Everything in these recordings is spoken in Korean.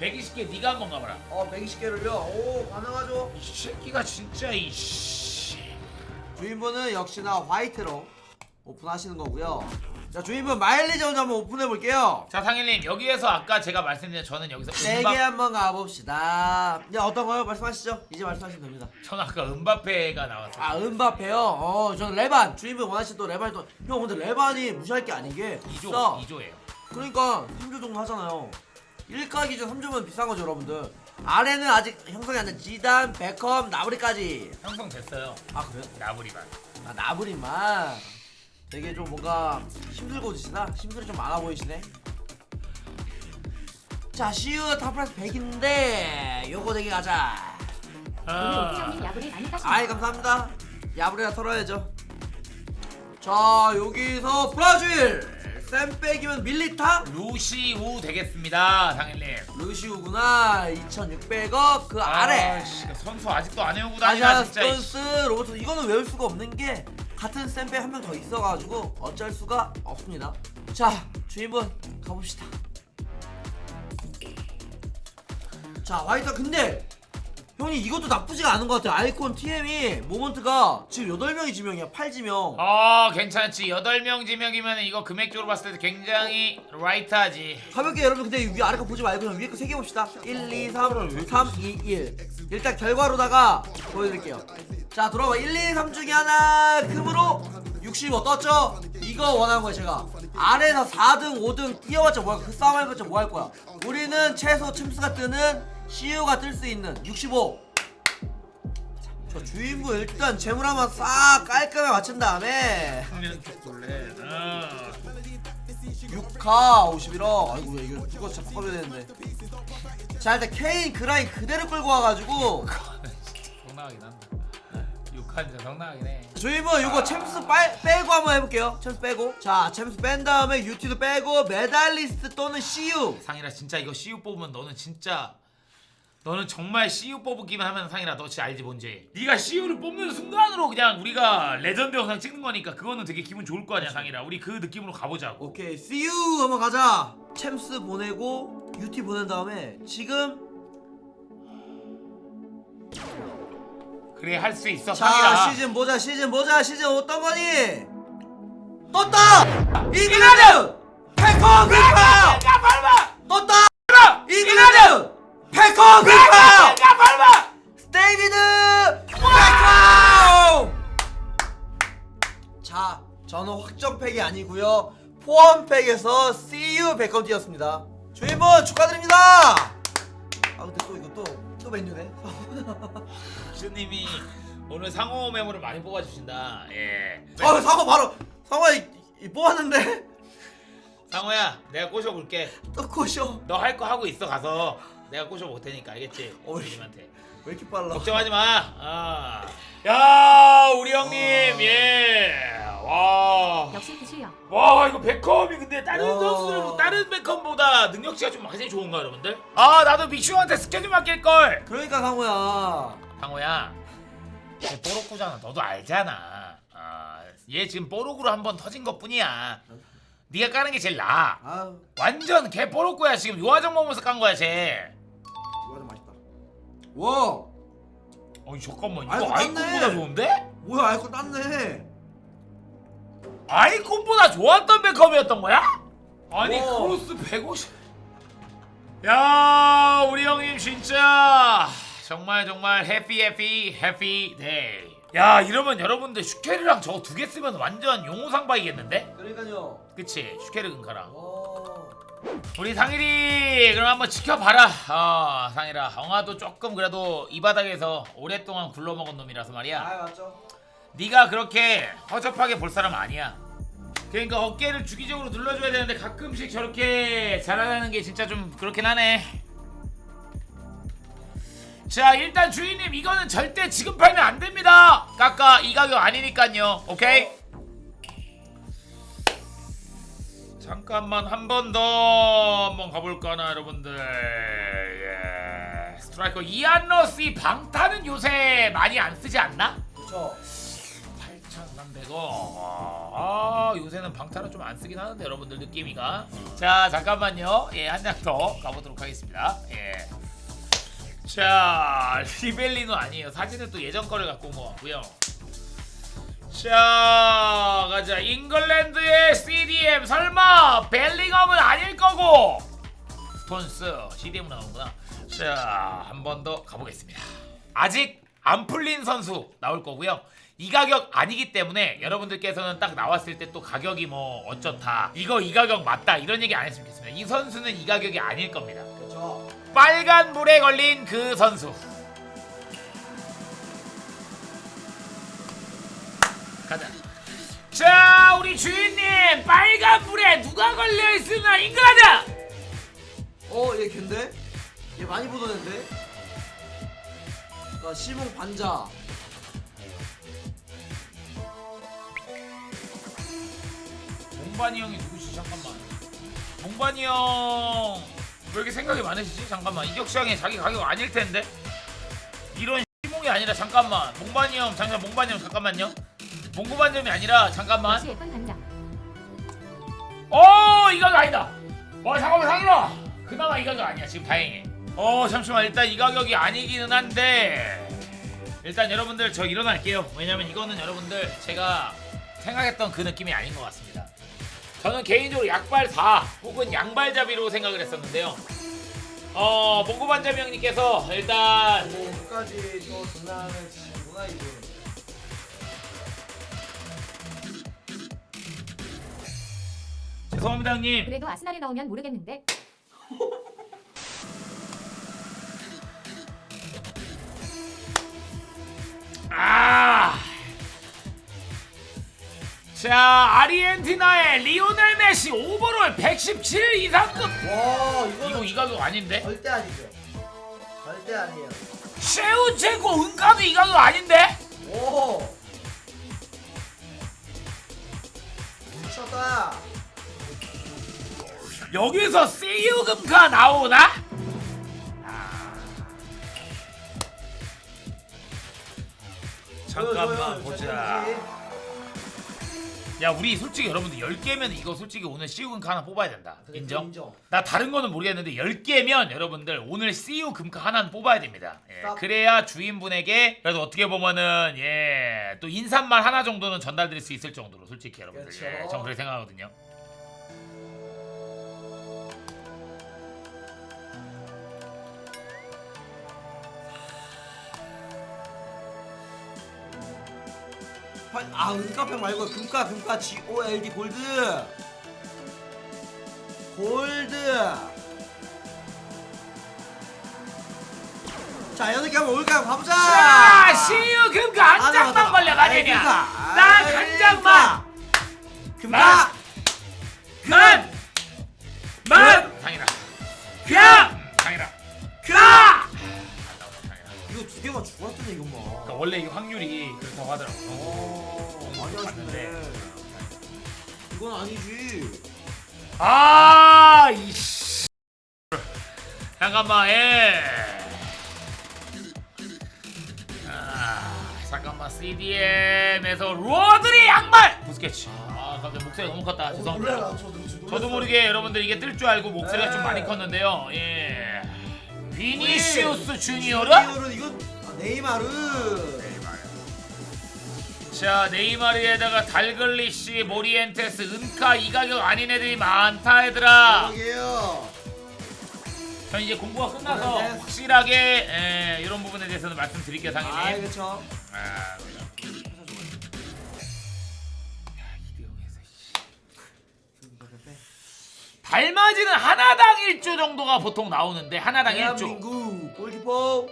120개 네가 한번 가봐라 어 120개를요. 오 가능하죠. 이 새끼가 진짜 이 씨 주인분은 역시나 화이트로 오픈하시는 거고요. 자 주인분 마일리지 먼저 한번 오픈해 볼게요. 자 상일님 여기에서 아까 제가 말씀드린 저는 여기서 세개 음바, 한번 가봅시다. 야 어떤 거요? 말씀하시죠. 이제 말씀하시면 됩니다. 저는 아까 음바페가 나왔어요 아 은바페요. 어 저는 레반 주인분 원하시는 또 레반이 또형 근데 레반이 무시할 게 아닌 게 2조 비싸. 2조예요 그러니까 3조 정도 하잖아요. 1가 기준 3조면 비싼 거죠 여러분들. 아래는 아직 형성이 안된 지단, 베컴, 나브리까지. 형성됐어요 아 그래요? 나브리만 아 나브리만 되게 좀 뭔가 힘들고 지시나? 힘들이 좀 많아 보이시네 자 시우 탑플러스 100인데 요거 되게 가자 오늘 아, 오태영님 야구를 많이 따시네요. 아이 감사합니다 야브리나 털어야죠 자 여기서 브라질 쌤백이면 밀리타 루시우 되겠습니다 상일님 루시우구나 2600억 그 아래 아씨, 선수 아직도 안 외우고 다니나 진짜. 스톤스 로버트 이거는 외울 수가 없는 게 같은 쌤백 한명 더 있어가지고 어쩔 수가 없습니다. 자 주인분 가봅시다. 자 화이트 근데 형님 이것도 나쁘지가 않은 것 같아요. 아이콘 TM이 모먼트가 지금 8명이 지명이야 8지명. 어 괜찮지. 8명 지명이면 이거 금액적으로 봤을 때 굉장히 라이트하지. 가볍게 여러분 근데 위 아래 거 보지 말고 그냥 위에 거세개 봅시다. 1, 2, 3, 3, 2, 1 일단 결과로다가 보여드릴게요. 자 돌아봐 1, 2, 3 중에 하나 금으로 65 떴죠? 이거 원하는 거야 제가. 아래에서 4등 5등 뛰어봤자 뭐야? 그 싸움 해봤자 뭐 할 거야? 우리는 최소 침스가 뜨는 CU가 뜰 수 있는 65 자, 저 주인분 일단 재물 한번 싹 깔끔하게 맞춘 다음에 국민 초콜릿 어. 6카 51억. 아이고 왜 이거 진짜 바꿔야 되는데. 자 일단 케인 그라인 그대로 끌고 와가지고. 성나하긴 한다 6한 진짜 성나하긴 해. 주인분 이거 챔스 빨, 빼고 한번 해볼게요. 챔스 빼고. 자 챔스 뺀 다음에 유티도 빼고 메달리스트 또는 CU 상이라 진짜 이거 CU 뽑으면 너는 진짜 너는 정말 CU 뽑기만 하면 상이라. 너 진짜 알지 뭔지? 네가 CU를 뽑는 순간으로 그냥 우리가 레전드 영상 찍는 거니까 그거는 되게 기분 좋을 거 아니야 상이라. 우리 그 느낌으로 가보자고. 오케이 CU 한번 가자. 챔스 보내고 유티 보낸 다음에 지금 그래 할 수 있어 자 상이라. 시즌 보자 시즌 보자 시즌 어떤 거니? 떴다! 잉글랜드! 패커 그파 포함팩에서 CU 백컴 뛰었습니다. 주인분 축하드립니다. 아 근데 또 이거 또또 맨유네? 주님이 오늘 상호 메모를 많이 뽑아주신다. 예. 아 상어 바로 상어 이, 이 뽑았는데? 상호야 내가 꼬셔볼게. 또 코쇼 너 할 거 하고 있어 가서. 내가 꼬셔 볼 테니까 알겠지? 어이. 님한테 왜 이렇게 빨라 걱정하지 마. 아. 야 우리 형님 예. 와. 역시 그 실력. 와 이거 베컴이 근데 다른 와. 선수들 다른 베컴보다 능력치가 좀 많이 좋은가 여러분들? 아 나도 믹슈한테 스케줄 맡길 걸. 그러니까 상호야 상호야, 걔 뽀록구잖아. 너도 알잖아. 아, 얘 지금 뽀록으로 한 번 터진 것뿐이야. 네가 까는 게 제일 나아. 완전 걔 뽀록구야 지금 요화정 먹으면서 깐 거야 쟤. 와 아니 잠깐만 이거 아이콘보다. 좋은데? 뭐야 아이콘 땄네 아이콘보다 좋았던 베컴이었던 거야? 아니 와. 크로스 150. 야 우리 형님 진짜 정말 정말 해피 해피 해피 데이. 야 이러면 여러분들 슈케르랑 저거 두 개 쓰면 완전 용호상 박이겠는데? 그러니까요 그치 슈케르 근카랑 어... 우리 상일이 그럼 한번 지켜봐라 어 상일아 영화도 조금 그래도 이 바닥에서 오랫동안 굴러먹은 놈이라서 말이야 아 맞죠 네가 그렇게 허접하게 볼 사람 아니야. 그러니까 어깨를 주기적으로 눌러줘야 되는데 가끔씩 저렇게 잘하는 게 진짜 좀 그렇긴 하네. 자 일단 주인님 이거는 절대 지금 팔면 안 됩니다. 깎아 이 가격 아니니까요. 오케이. 잠깐만 한 번 더 한번 가볼까나 여러분들. 예. 스트라이커 이안러스 방탄은 요새 많이 안 쓰지 않나? 그쵸 8,300원. 아 요새는 방타를 좀안 쓰긴 하는데 여러분들 느낌이가 자 잠깐만요 예 한 장 더 가보도록 하겠습니다 예. 자 리벨리노 아니에요 사진은 또 예전 거를 갖고 온것 같고요 자 가자. 잉글랜드의 CDM 설마 벨링엄은 아닐 거고. 스톤스 CDM으로 나오는구나. 자 한 번 더 가보겠습니다. 아직 안 풀린 선수 나올 거고요. 이 가격 아니기 때문에 여러분들께서는 딱 나왔을 때 또 가격이 뭐 어쩌다 이거 이 가격 맞다 이런 얘기 안 했으면 좋겠습니다. 이 선수는 이 가격이 아닐 겁니다. 그렇죠. 빨간 물에 걸린 그 선수. 가자. 자, 우리 주인님, 빨간 물에 누가 걸려 있으나 인글하자. 어, 얘 걘데? 얘 많이 보던 앤데? 그니까 시몽 반자. 몽반이 형이 누구시? 잠깐만. 몽반이 형. 왜 이렇게 생각이 많으시지? 잠깐만. 이격시장에 자기 가격 아닐 텐데. 이런 시몽이 아니라 잠깐만. 몽반이 형, 잠깐 몽반이 형 잠깐만요. 몽구반 점이 아니라 잠깐만. 역시 예쁜 반장. 어 이거 아니다. 와 잠깐만 상일아. 그나마 이 가격 아니야 지금 다행히. 어 잠시만 일단 이 가격이 아니기는 한데 일단 여러분들 저 일어날게요. 왜냐면 이거는 여러분들 제가 생각했던 그 느낌이 아닌 것 같습니다. 저는 개인적으로 약발 4 혹은 양발잡이로 생각을 했었는데요. 어 몽고반잡이 형님께서 일단 뭐, 끝까지 또 장난을 치는구나, 죄송합니다 형님. 그래도 아스날에 넣으면 모르겠는데. 아. 자, 아르헨티나의 리오넬 메시 오버롤 117 이상급. 와, 이거 이거는 이 가격 아닌데? 절대 아니죠. 절대 아니에요. 셰우체코 은카도 이 가격 아닌데? 오! 미쳤다. 여기서 세이우 금카 나오나? 잠깐만 보자. 야, 우리 솔직히 여러분들 10개면 이거 솔직히 오늘 시우 금카 하나 뽑아야 된다. 인정? 인정. 나 다른 거는 모르겠는데 10개면 여러분들 오늘 CU 금카 하나는 뽑아야 됩니다. 예. 그래야 주인분에게 그래도 어떻게 보면은 예, 또 인사말 하나 정도는 전달드릴 수 있을 정도로 솔직히 여러분들 그렇죠. 예, 전 그렇게 생각하거든요. 화- 아 은카팩 말고 금카 금카 G O L D 골드 골드 자 여덟 개 한번 올까요 가보자 자, CU 금카 한 장만 더. 걸려가느냐? 아이, 딱 금카. 한 장만. 금카 만! 만! 상이라. 야! 상이라. 가! 이거 두 개만 죽었더니 이거 뭐 그러니까 원래 이 확률이 그렇다고 하더라고. 오 많이 아쉽네 이건 아니지 아, 이씨. 잠깐만, 예. 아, 잠깐만, CDM에서 로드리 양말! 부스케치. 아, 갑자기 목소리가 너무 컸다. 죄송합니다. 저도, 저도 모르게 여러분들 이게 뜰 줄 알고 목소리가 좀 네. 많이 컸는데요. 예. 비니시우스? 주니어르는 이건 아, 네이마르 자 네이마르에다가 달글리시, 모리엔테스, 은카 이 가격 아닌 애들이 많다 얘들아. 전 이제 공부가 끝나서 모리엔테스. 확실하게 에, 이런 부분에 대해서는 말씀드릴게요 아 상인님. 그쵸 아. 야, 씨. 달맞이는 하나당 1조 정도가 보통 나오는데 하나당 1조. 대한민국 골키퍼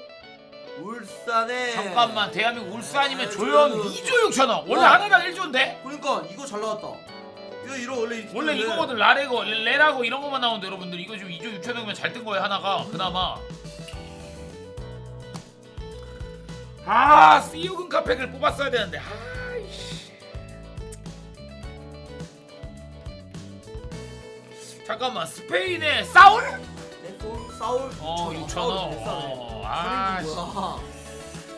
울산에 잠깐만 대한민국 울산이면 아, 조연 저는- 2조 6천 원. 원래 와. 하나당 1조인데? 그러니까 이거 잘 나왔다 이거 이거 원래 이렇게 원래. 이거거든 라레고 레라고 이런 것만 나오는데 여러분들 이거 지금 2조 6천 원이면 잘 뜬 거예요 하나가 그나마 아 씨우근 카팩을 뽑았어야 되는데 아이씨 잠깐만 스페인의 사울? 네, 사울 사울 어 6천 원. 어, 아, 씨. 뭐야.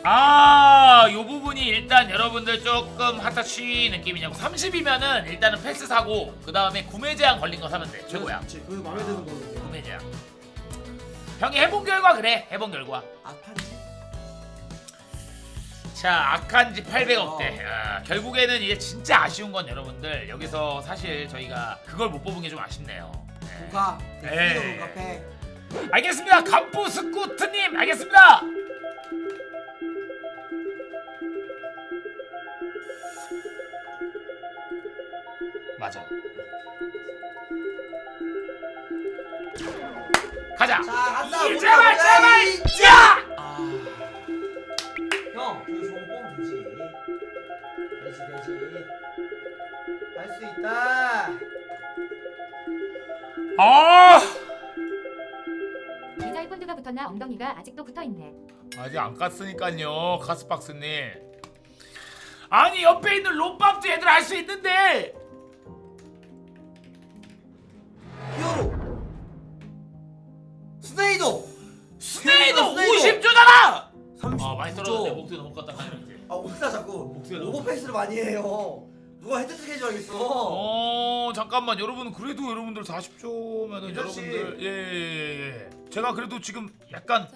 아, 요 부분이 일단 여러분들 조금 핫터치 느낌이냐고. 30이면은 일단은 패스 사고 그 다음에 구매 제한 걸린 거 사면 돼. 최고야. 그렇지 그게 마음에 드는 거거든요. 구매 제한. 형이 해본 결과 그래. 해본 결과. 아칸지? 자 악한지 800억대. 아, 결국에는 이게 진짜 아쉬운 건 여러분들 여기서 사실 저희가 그걸 못 뽑은 게 좀 아쉽네요. 네. 누가? 예. 대피도 카페 알겠습니다 간부 스쿠트님 알겠습니다 맞아 가자 자 간다 이, 제발 보자. 제발 이- 야 아... 형, 그 좋은 뽕 되지. 되지, 되지. 할 수 있다. 아 본드가 붙었나 엉덩이가 아직도 붙어있네. 아직 안 깠으니까요 가스박스님 아니 옆에 있는 롬밥도 애들 알수 있는데 히어로. 스네이도. 스네이도 스네이도. 50조잖아 30. 아 많이 떨어졌네 목소리 너무 껐다 아, 자꾸 목소리가 너무 오버페이스를 많이 해요. 누가 헤드트릭 해줄 알겠어. 어 잠깐만 여러분 그래도 여러분들 40조면은 이자씨. 여러분들 예예예 예, 예. 제가 그래도 지금 약간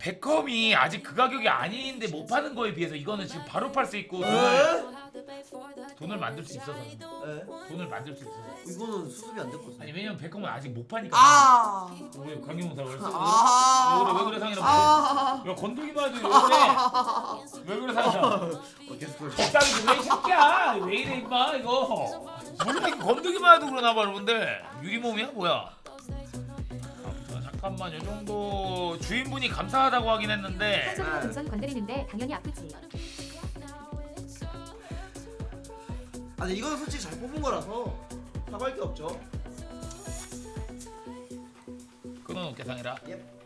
백컴이 아직 그 가격이 아닌데 못 파는 거에 비해서 이거는 지금 바로 팔 수 있고 돈을, 에? 돈을 만들 수 있어서 에? 돈을 만들 수 있어서 이거는 수습이 안 됐거든. 아니 왜냐면 백컴은 아직 못 파니까 아. 왜 강경사 왜 그래 아. 왜 그래 왜 그래 상이라 아. 야 건더기만 해도 왜 그래 왜 그래 어, 계속 그래. 적당히 좀해 새끼야 왜 이래 임마 이거 이거 건더기만 해도 그러나 봐 여러분들 유리몸이야 뭐야 아, 잠깐만 요 정도 주인분이 감사하다고 하긴 했는데 한손으로 등선 건드리는데 당연히 아프지. 아, 근데 이거는 솔직히 잘 뽑은 거라서 사과할 게 없죠. 끊어놓게 상이라 예.